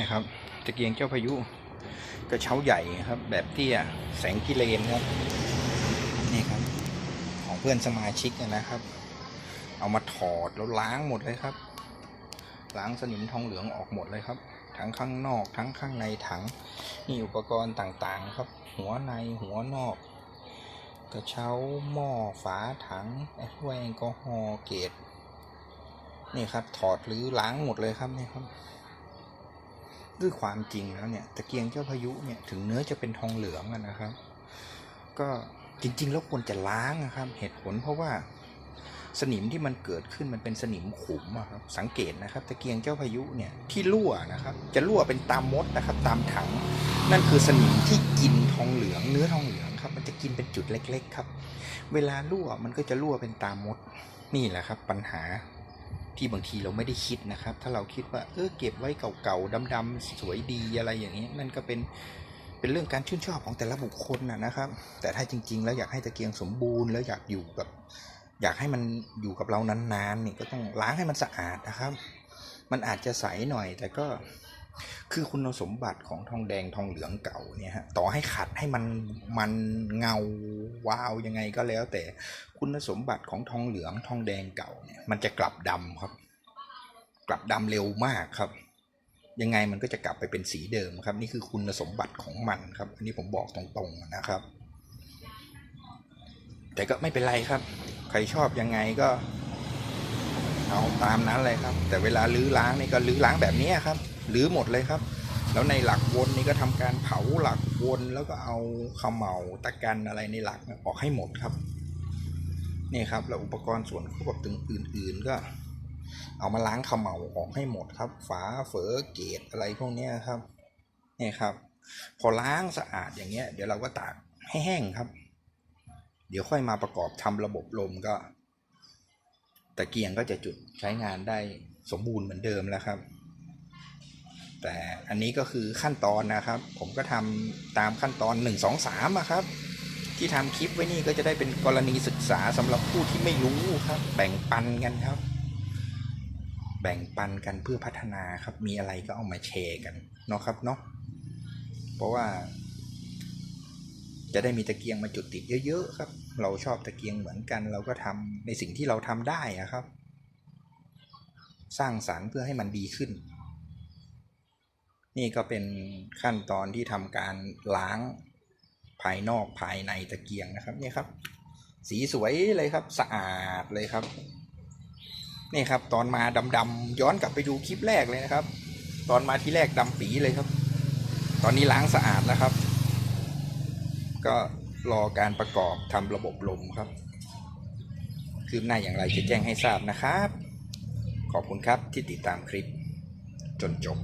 นะครับตะเกียงเจ้าพายุกระเช้าใหญ่ครับ แบบเตี้ยแสงกิเลนครับนี่ครับ ของเพื่อนสมาชิกนะครับ เอามาถอดแล้วล้างหมดเลยครับ ล้างสนิมทองเหลืองออกหมดเลยครับ ทั้งข้างนอกทั้งข้างในถังนี่อุปกรณ์ต่างๆครับ หัวในหัวนอก กระเช้าหม้อฝาถังแอลกอแอลกอฮอล์เกตนี่ครับถอดหรือล้างหมดเลยครับนี่ครับ ด้วยความจริงแล้วเนี่ยตะเกียงเจ้าพายุเนี่ยถึงเนื้อจะเป็นทองเหลืองนะครับ ก็จริง ๆ แล้วควรจะล้างนะครับ เหตุผลเพราะว่าสนิมที่มันเกิดขึ้นมันเป็นสนิมขุมอะครับสังเกตนะครับ ตะเกียงเจ้าพายุเนี่ยที่รั่วนะครับ จะรั่วเป็นตามมดนะครับ ตามถัง นั่นคือสนิมที่กินทองเหลือง เนื้อทองเหลืองครับ มันจะกินเป็นจุดเล็ก ๆ ครับ เวลารั่วมันก็จะรั่วเป็นตามมดนี่แหละครับ ปัญหา ที่บางทีเราไม่ได้คิดนะครับ ถ้าเราคิดว่าเออเก็บไว้เก่าๆดำๆสวยดีอะไรอย่างนี้นั่นก็เป็นเป็นเรื่องการชื่นชอบของแต่ละบุคคลนะนะครับ แต่ถ้าจริง ๆ แล้วอยากให้ตะเกียงสมบูรณ์แล้วอยากอยู่กับ อยากให้มันอยู่กับเรานานๆนี่ก็ต้องล้างให้มันสะอาดนะครับ มันอาจจะใสหน่อยแต่ก็ คือคุณสมบัติของทองแดงทองเหลืองเก่าเนี่ยฮะต่อให้ขัดให้มันมันเงาวาวยังไงก็แล้ว แต่คุณสมบัติของทองเหลืองทองแดงเก่าเนี่ยมันจะกลับดำครับ กลับดำเร็วมากครับ ยังไงมันก็จะกลับไปเป็นสีเดิมครับ นี่คือคุณสมบัติของมันครับ อันนี้ผมบอกตรงๆนะครับ แต่ก็ไม่เป็นไรครับ ใครชอบยังไงก็ เอาตามนั้นเลยครับ แต่เวลาลื้อล้างนี่ก็ลื้อล้างแบบนี้ครับลื้อหมดเลยครับ แล้วในหลักวนนี่ก็ทำการเผาหลักวนแล้วก็เอาขมเหลาตะกันอะไรในหลักออกให้หมดครับนี่ครับแล้วอุปกรณ์ส่วนควบตึงอื่น ๆ ก็ เอามาล้างขมเหลาออกให้หมดครับ ฝาเฝอเกตอะไรพวกนี้ครับนี่ครับ พอล้างสะอาดอย่างเงี้ย เดี๋ยวเราก็ตากให้แห้งครับ เดี๋ยวค่อยมาประกอบทำระบบลมก็ ตะเกียงก็จะจุดใช้งานได้สมบูรณ์เหมือนเดิมแล้วครับ แต่อันนี้ก็คือขั้นตอนนะครับ ผมก็ทำตามขั้นตอน 1 2 3อะครับ ที่ทำคลิปไว้นี่ก็จะได้เป็นกรณีศึกษาสำหรับผู้ที่ไม่รู้ครับ แบ่งปันกันครับ แบ่งปันกันเพื่อพัฒนาครับ มีอะไรก็เอามาแชร์กันเนาะครับเนาะเพราะว่า จะได้มีตะเกียงมาจุดติดเยอะ ๆ ครับ เราชอบตะเกียงเหมือนกัน เราก็ทำในสิ่งที่เราทำได้อะครับ สร้างสารรค์เพื่อให้มันดีขึ้น นี่ก็เป็นขั้นตอนที่ทำการล้างภายนอกภายในตะเกียงนะครับนี่ครับ สีสวยเลยครับสะอาดเลยครับนี่ครับ ตอนมาดำๆย้อนกลับไปดูคลิปแรกเลยนะครับ ตอนมาที่แรกดำปีเลยครับ ตอนนี้ล้างสะอาดแล้วครับ ก็ รอการประกอบทำระบบลมครับ คืบหน้าอย่างไรจะแจ้งให้ทราบนะครับ ขอบคุณครับที่ติดตามคลิปจนจบ